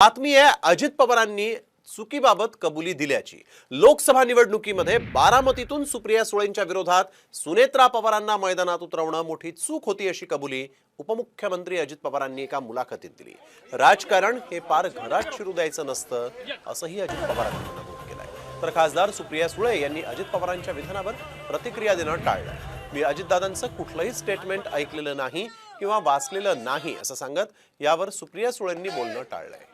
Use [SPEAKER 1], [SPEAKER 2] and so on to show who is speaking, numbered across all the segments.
[SPEAKER 1] बातमी आहे अजित पवारांनी चुकीबाबत कबुली दिल्याची. लोकसभा निवडणुकीमध्ये बारामतीतून सुप्रिया सुळेंच्या विरोधात सुनेत्रा पवारांना मैदानात उतरवणं मोठी चूक होती अशी कबुली उपमुख्यमंत्री अजित पवारांनी एका मुलाखतीत दिली. राजकारण हे पार घरात शिरू द्यायचं नसतं असंही अजित पवारांनी नमूद केलंय. तर खासदार सुप्रिया सुळे यांनी अजित पवारांच्या विधानावर प्रतिक्रिया देणं टाळलं मी अजितदादांचं कुठलंही स्टेटमेंट ऐकलेलं नाही किंवा वाचलेलं नाही असं सांगत यावर सुप्रिया सुळेंनी बोलणं टाळलंय.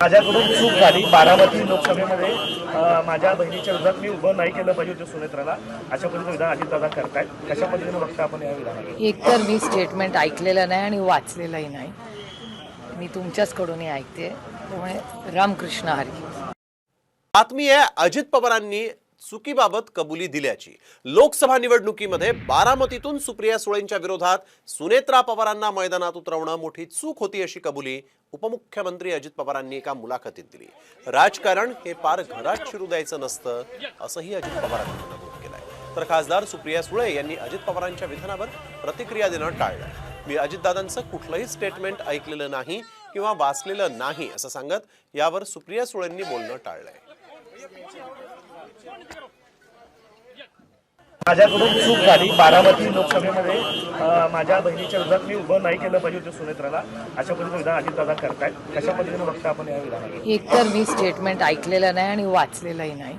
[SPEAKER 2] माझ्याकडून चूक झाली. बारामती लोकसभेमध्ये माझ्या बहिणीच्या विरोधात मी उभं नाही केलं पाहिजे होतं सुनेत्राला. अशा पद्धतीचं विधान अजितदादा करतायत. कशा पद्धतीने बघता आपण या विधानाला?
[SPEAKER 3] एकतर मी स्टेटमेंट ऐकलेलं नाही आणि वाचलेलंही नाही. मी तुमच्याचकडूनही ऐकते. त्यामुळे रामकृष्ण हरी.
[SPEAKER 1] बातमी आहे अजित पवारांनी चुकीबाबत कबुली दिल्याची. लोकसभा निवडणुकीमध्ये बारामतीतून सुप्रिया सुळेंच्या विरोधात सुनेत्रा पवारांना मैदानात उतरवणं मोठी चूक होती अशी कबुली उपमुख्यमंत्री अजित पवारांनी एका मुलाखतीत दिली. राजकारण हे पार घरात शिरू द्यायचं नसतं असंही अजित पवारांनी नमूद केलंय. तर खासदार सुप्रिया सुळे यांनी अजित पवारांच्या विधानावर प्रतिक्रिया देणं टाळलं मी अजितदादांचं कुठलंही स्टेटमेंट ऐकलेलं नाही किंवा वाचलेलं नाही असं सांगत यावर सुप्रिया सुळेंनी बोलणं टाळलंय.
[SPEAKER 2] माझ्याकडून चूक झाली. बारामती लोकसभेमध्ये माझ्या बहिणीच्या विरोधात मी उभं नाही केलं पाहिजे होतं सुनेत्राला. अशा पद्धतीचं विधान अजितदादा करतायत. कशा पद्धतीने बघता आपण या विधानाला?
[SPEAKER 3] एकतर मी स्टेटमेंट ऐकलेलं नाही आणि वाचलेलंही नाही.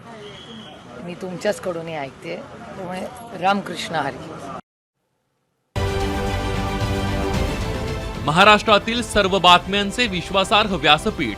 [SPEAKER 3] मी तुमच्याचकडूनही ऐकते. त्यामुळे रामकृष्ण हरी.
[SPEAKER 4] महाराष्ट्रातील सर्व बातम्यांचे विश्वासार्ह व्यासपीठ.